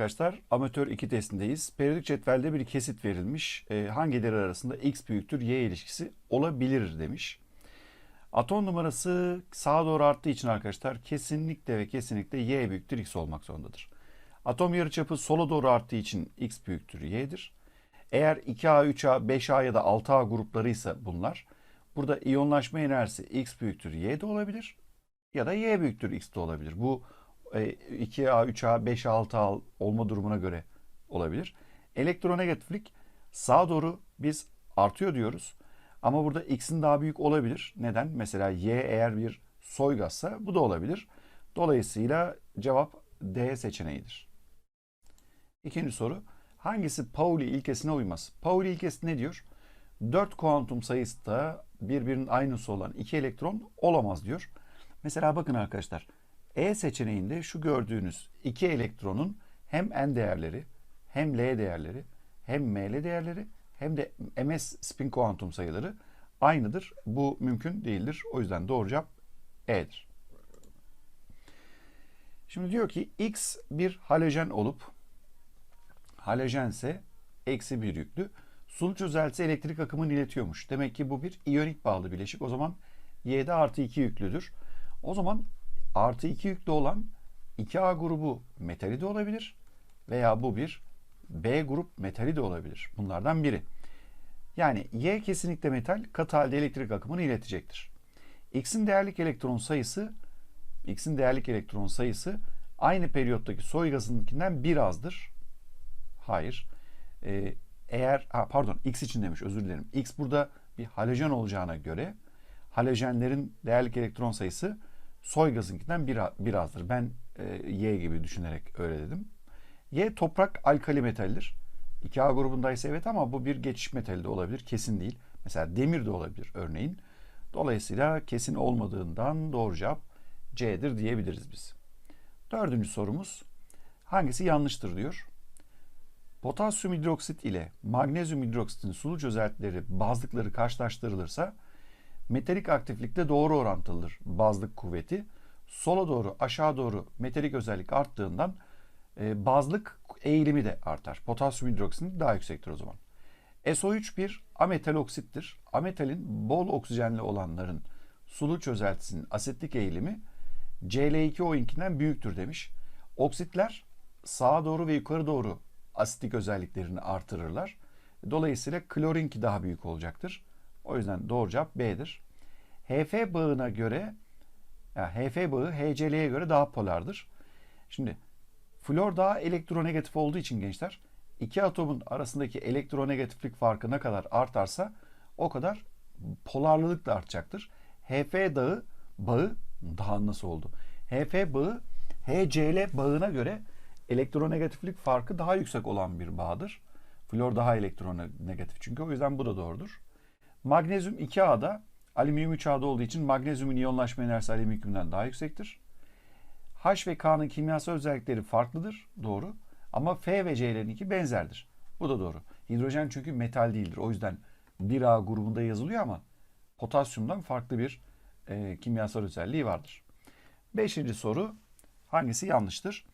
arkadaşlar. Amatör 2 testindeyiz. Periyodik cetvelde bir kesit verilmiş. E, hangileri arasında x büyüktür y ilişkisi olabilir demiş. Atom numarası sağa doğru arttığı için arkadaşlar kesinlikle ve kesinlikle y büyüktür x olmak zorundadır. Atom yarıçapı sola doğru arttığı için x büyüktür y'dir. Eğer 2A, 3A, 5A ya da 6A gruplarıysa bunlar. Burada iyonlaşma enerjisi x büyüktür y de olabilir. Ya da y büyüktür x de olabilir. Bu e, 2A, 3A, 5A, 6A olma durumuna göre olabilir. Elektronegatiflik sağa doğru biz artıyor diyoruz. Ama burada x'in daha büyük olabilir. Neden? Mesela y eğer bir soy gazsa bu da olabilir. Dolayısıyla cevap D seçeneğidir. İkinci soru. Hangisi Pauli ilkesine uymaz? Pauli ilkesi ne diyor? 4 kuantum sayısı da birbirinin aynısı olan iki elektron olamaz diyor. Mesela bakın arkadaşlar. E seçeneğinde şu gördüğünüz iki elektronun hem n değerleri hem l değerleri hem ml değerleri hem de ms spin kuantum sayıları aynıdır. Bu mümkün değildir. O yüzden doğru cevap E'dir. Şimdi diyor ki X bir halojen olup halojense eksi bir yüklü. Sulu çözeltisi elektrik akımını iletiyormuş. Demek ki bu bir iyonik bağlı bileşik. O zaman Y'de artı 2 yüklüdür. O zaman artı 2 yüklü olan 2A grubu metali de olabilir veya bu bir B grup metali de olabilir. Bunlardan biri. Yani Y kesinlikle metal katı halde elektrik akımını iletecektir. X'in değerlik elektron sayısı X'in değerlik elektron sayısı aynı periyottaki soy gazınınkinden bir azdır. Hayır. Ee, eğer ha, pardon X için demiş özür dilerim. X burada bir halojen olacağına göre halojenlerin değerlik elektron sayısı soy gazınkinden bir, bir azdır. Ben e, Y gibi düşünerek öyle dedim. Y toprak alkali metaldir. 2A grubundaysa evet ama bu bir geçiş metali de olabilir. Kesin değil. Mesela demir de olabilir örneğin. Dolayısıyla kesin olmadığından doğru cevap C'dir diyebiliriz biz. Dördüncü sorumuz hangisi yanlıştır diyor. Potasyum hidroksit ile magnezyum hidroksitin sulu çözeltileri bazlıkları karşılaştırılırsa metalik aktiflikte doğru orantılıdır bazlık kuvveti. Sola doğru aşağı doğru metalik özellik arttığından e, bazlık eğilimi de artar. Potasyum hidroksitin daha yüksektir o zaman. SO3 bir ametal oksittir. Ametalin bol oksijenli olanların sulu çözeltisinin asitlik eğilimi Cl2O2'den büyüktür demiş. Oksitler sağa doğru ve yukarı doğru asitlik özelliklerini artırırlar. Dolayısıyla klorinki daha büyük olacaktır. O yüzden doğru cevap B'dir. HF bağına göre yani HF bağı HCl'ye göre daha polardır. Şimdi flor daha elektronegatif olduğu için gençler iki atomun arasındaki elektronegatiflik farkı ne kadar artarsa o kadar polarlılık da artacaktır. HF dağı bağı daha nasıl oldu? HF bağı HCl bağına göre elektronegatiflik farkı daha yüksek olan bir bağdır. Flor daha elektronegatif çünkü o yüzden bu da doğrudur. Magnezyum 2A'da alüminyum 3A'da olduğu için magnezyumun iyonlaşma enerjisi alüminyumdan daha yüksektir. H ve K'nın kimyasal özellikleri farklıdır. Doğru. Ama F ve C'lerinki benzerdir. Bu da doğru. Hidrojen çünkü metal değildir. O yüzden 1A grubunda yazılıyor ama potasyumdan farklı bir e, kimyasal özelliği vardır. Beşinci soru hangisi yanlıştır?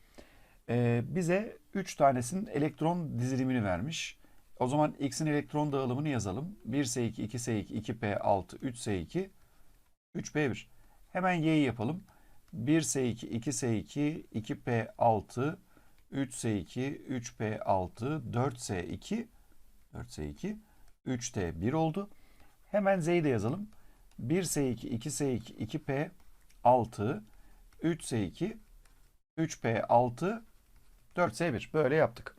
E, bize 3 tanesinin elektron dizilimini vermiş. O zaman X'in elektron dağılımını yazalım. 1S2, 2S2, 2P6, 3S2, 3P1. Hemen Y'yi yapalım. 1S2, 2S2, 2P6, 3S2, 3P6, 4S2, 4S2, 3T1 oldu. Hemen Z'yi de yazalım. 1S2, 2S2, 2P6, 3S2, 3P6, 4S1. Böyle yaptık.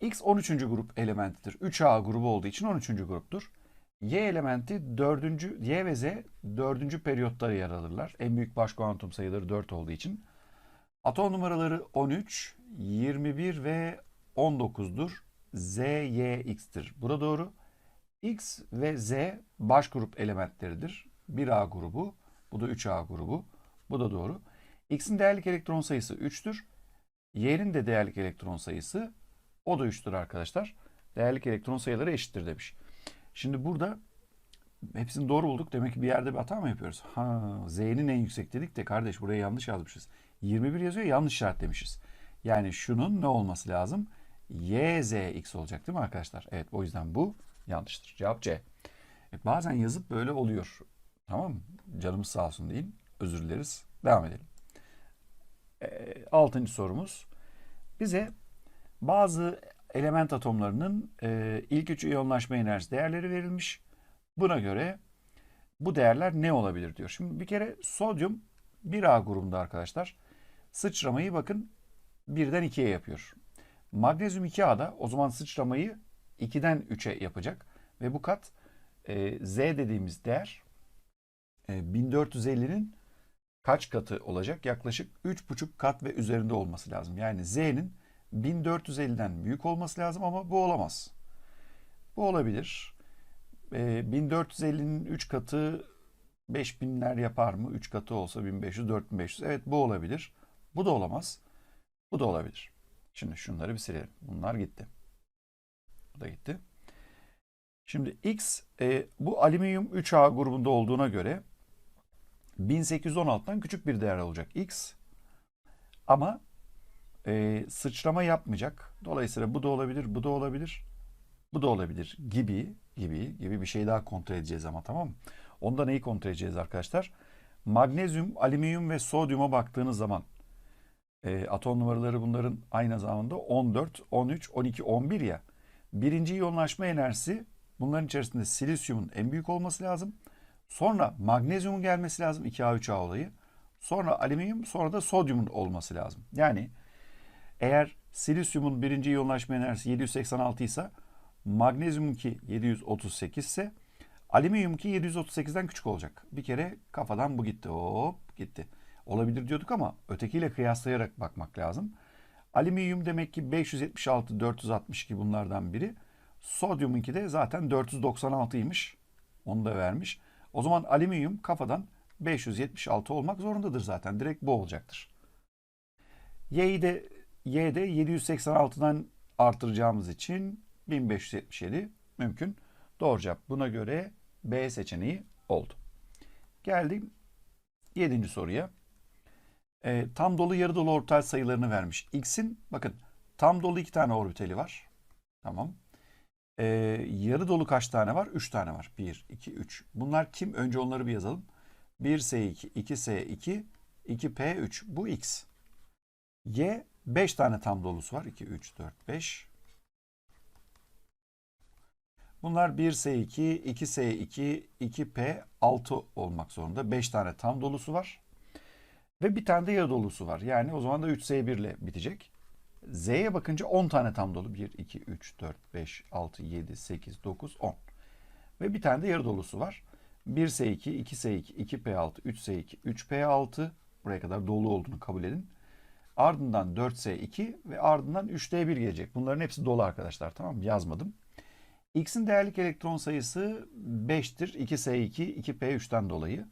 X 13. grup elementidir. 3A grubu olduğu için 13. gruptur. Y elementi 4. Y ve Z 4. periyotta yer alırlar. En büyük baş kuantum sayıları 4 olduğu için. Atom numaraları 13, 21 ve 19'dur. Z, Y, X'tir. Bu da doğru. X ve Z baş grup elementleridir. 1A grubu, bu da 3A grubu. Bu da doğru. X'in değerlik elektron sayısı 3'tür. Y'nin de değerlik elektron sayısı o da 3'tür arkadaşlar. Değerlik elektron sayıları eşittir demiş. Şimdi burada hepsini doğru bulduk. Demek ki bir yerde bir hata mı yapıyoruz? Ha, Z'nin en yüksek dedik de kardeş buraya yanlış yazmışız. 21 yazıyor yanlış işaretlemişiz. Yani şunun ne olması lazım? Y, Z, X olacak değil mi arkadaşlar? Evet o yüzden bu yanlıştır. Cevap C. E, bazen yazıp böyle oluyor. Tamam mı? Canımız sağ olsun deyin. Özür dileriz. Devam edelim. E, altıncı sorumuz. Bize bazı element atomlarının e, ilk üç iyonlaşma enerjisi değerleri verilmiş. Buna göre bu değerler ne olabilir diyor. Şimdi bir kere sodyum 1A grubunda arkadaşlar. Sıçramayı bakın 1'den 2'ye yapıyor. Magnezyum 2A'da o zaman sıçramayı 2'den 3'e yapacak. Ve bu kat e, Z dediğimiz değer e, 1450'nin kaç katı olacak? Yaklaşık 3,5 kat ve üzerinde olması lazım. Yani Z'nin 1450'den büyük olması lazım ama bu olamaz. Bu olabilir. E, 1450'nin 3 katı 5000'ler yapar mı? 3 katı olsa 1500, 4500. Evet bu olabilir. Bu da olamaz. Bu da olabilir. Şimdi şunları bir silelim. Bunlar gitti. Bu da gitti. Şimdi X e, bu alüminyum 3A grubunda olduğuna göre 1816'dan küçük bir değer olacak X. Ama e, sıçrama yapmayacak. Dolayısıyla bu da olabilir, bu da olabilir, bu da olabilir gibi gibi gibi bir şey daha kontrol edeceğiz ama tamam mı? Onda neyi kontrol edeceğiz arkadaşlar? Magnezyum, alüminyum ve sodyuma baktığınız zaman e, atom numaraları bunların aynı zamanda 14, 13, 12, 11 ya. Birinci iyonlaşma enerjisi bunların içerisinde silisyumun en büyük olması lazım. Sonra magnezyumun gelmesi lazım 2A3A olayı. Sonra alüminyum sonra da sodyumun olması lazım. Yani eğer silisyumun birinci iyonlaşma enerjisi 786 ise magnezyumunki 738 ise alüminyumki 738'den küçük olacak. Bir kere kafadan bu gitti. Hop gitti. Olabilir diyorduk ama ötekiyle kıyaslayarak bakmak lazım. Alüminyum demek ki 576, 462 bunlardan biri. Sodyumunki de zaten 496'ymış. Onu da vermiş. O zaman alüminyum kafadan 576 olmak zorundadır zaten. Direkt bu olacaktır. Y'yi de Y'de 786'dan artıracağımız için 1577 mümkün. Doğru cevap buna göre B seçeneği oldu. Geldim 7. soruya. E, tam dolu yarı dolu orbital sayılarını vermiş. X'in bakın tam dolu 2 tane orbitali var. Tamam. E, yarı dolu kaç tane var? 3 tane var. 1, 2, 3. Bunlar kim? Önce onları bir yazalım. 1S2, 2S2, 2P3. Bu X. Y 5 tane tam dolusu var. 2, 3, 4, 5. Bunlar 1S2, 2S2, 2P6 olmak zorunda. 5 tane tam dolusu var. Ve bir tane de yarı dolusu var. Yani o zaman da 3S1 ile bitecek. Z'ye bakınca 10 tane tam dolu. 1, 2, 3, 4, 5, 6, 7, 8, 9, 10. Ve bir tane de yarı dolusu var. 1S2, 2S2, 2P6, 3S2, 3P6. Buraya kadar dolu olduğunu kabul edin. Ardından 4S2 ve ardından 3D1 gelecek. Bunların hepsi dolu arkadaşlar. Tamam mı? Yazmadım. X'in değerlik elektron sayısı 5'tir. 2S2, 2P3'ten dolayı.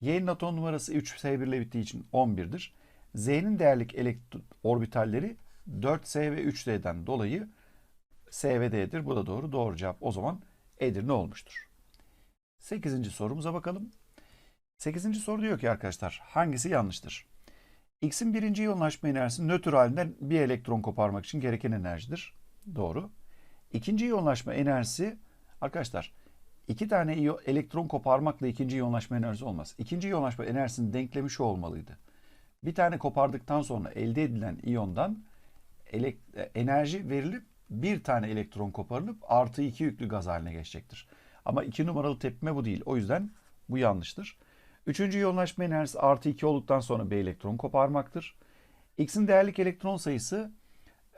Y'nin atom numarası 3S1 ile bittiği için 11'dir. Z'nin değerlik elektron orbitalleri 4S ve 3D'den dolayı S ve D'dir. Bu da doğru. Doğru cevap o zaman Edirne olmuştur. 8. sorumuza bakalım. 8. soru diyor ki arkadaşlar hangisi yanlıştır? X'in birinci iyonlaşma enerjisi nötr halinden bir elektron koparmak için gereken enerjidir. Doğru. İkinci iyonlaşma enerjisi arkadaşlar iki tane elektron koparmakla ikinci iyonlaşma enerjisi olmaz. İkinci iyonlaşma enerjisinin denklemi şu olmalıydı. Bir tane kopardıktan sonra elde edilen iyondan enerji verilip bir tane elektron koparılıp artı iki yüklü gaz haline geçecektir. Ama iki numaralı tepkime bu değil. O yüzden bu yanlıştır. Üçüncü iyonlaşma enerjisi artı 2 olduktan sonra bir elektron koparmaktır. X'in değerlik elektron sayısı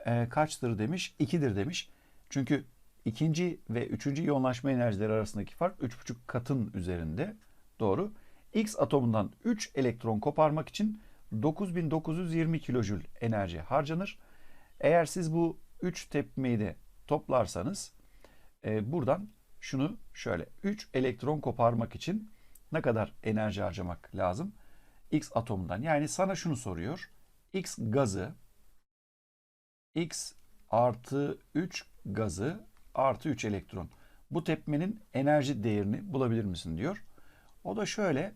e, kaçtır demiş? 2'dir demiş. Çünkü ikinci ve üçüncü iyonlaşma enerjileri arasındaki fark 3,5 katın üzerinde. Doğru. X atomundan 3 elektron koparmak için 9920 kilojül enerji harcanır. Eğer siz bu 3 tepmeyi de toplarsanız e, buradan şunu şöyle 3 elektron koparmak için ne kadar enerji harcamak lazım? X atomundan. Yani sana şunu soruyor. X gazı X artı 3 gazı artı 3 elektron. Bu tepmenin enerji değerini bulabilir misin diyor. O da şöyle.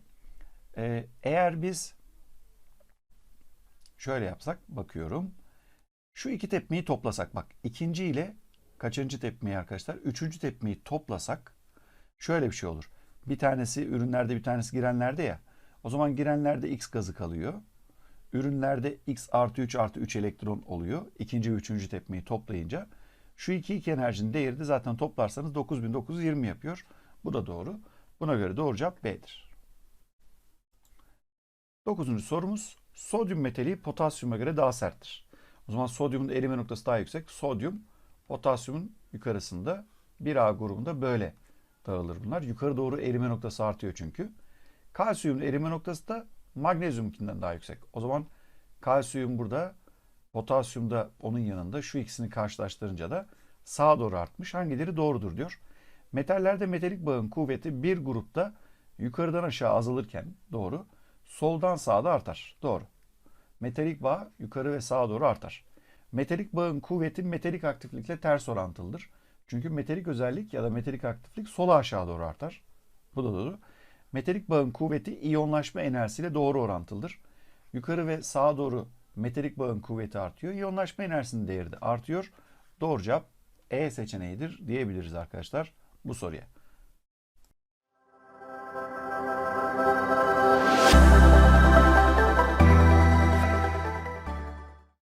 E, eğer biz şöyle yapsak bakıyorum. Şu iki tepmeyi toplasak bak ikinci ile kaçıncı tepmeyi arkadaşlar? Üçüncü tepmeyi toplasak şöyle bir şey olur. Bir tanesi ürünlerde bir tanesi girenlerde ya. O zaman girenlerde X gazı kalıyor. Ürünlerde X artı 3 artı 3 elektron oluyor. İkinci ve üçüncü tepmeyi toplayınca. Şu iki iki enerjinin değeri de zaten toplarsanız 9920 yapıyor. Bu da doğru. Buna göre doğru cevap B'dir. Dokuzuncu sorumuz. Sodyum metali potasyuma göre daha serttir. O zaman sodyumun erime noktası daha yüksek. Sodyum potasyumun yukarısında 1A grubunda böyle dağılır bunlar. Yukarı doğru erime noktası artıyor çünkü. Kalsiyumun erime noktası da magnezyumkinden daha yüksek. O zaman kalsiyum burada, potasyum da onun yanında. Şu ikisini karşılaştırınca da sağa doğru artmış. Hangileri doğrudur diyor. Metallerde metalik bağın kuvveti bir grupta yukarıdan aşağı azalırken doğru, soldan sağa da artar. Doğru. Metalik bağ yukarı ve sağa doğru artar. Metalik bağın kuvveti metalik aktiflikle ters orantılıdır. Çünkü metalik özellik ya da metalik aktiflik sola aşağı doğru artar. Bu da doğru. Metalik bağın kuvveti iyonlaşma enerjisiyle doğru orantılıdır. Yukarı ve sağa doğru metalik bağın kuvveti artıyor. İyonlaşma enerjisinin değeri de artıyor. Doğru cevap E seçeneğidir diyebiliriz arkadaşlar bu soruya.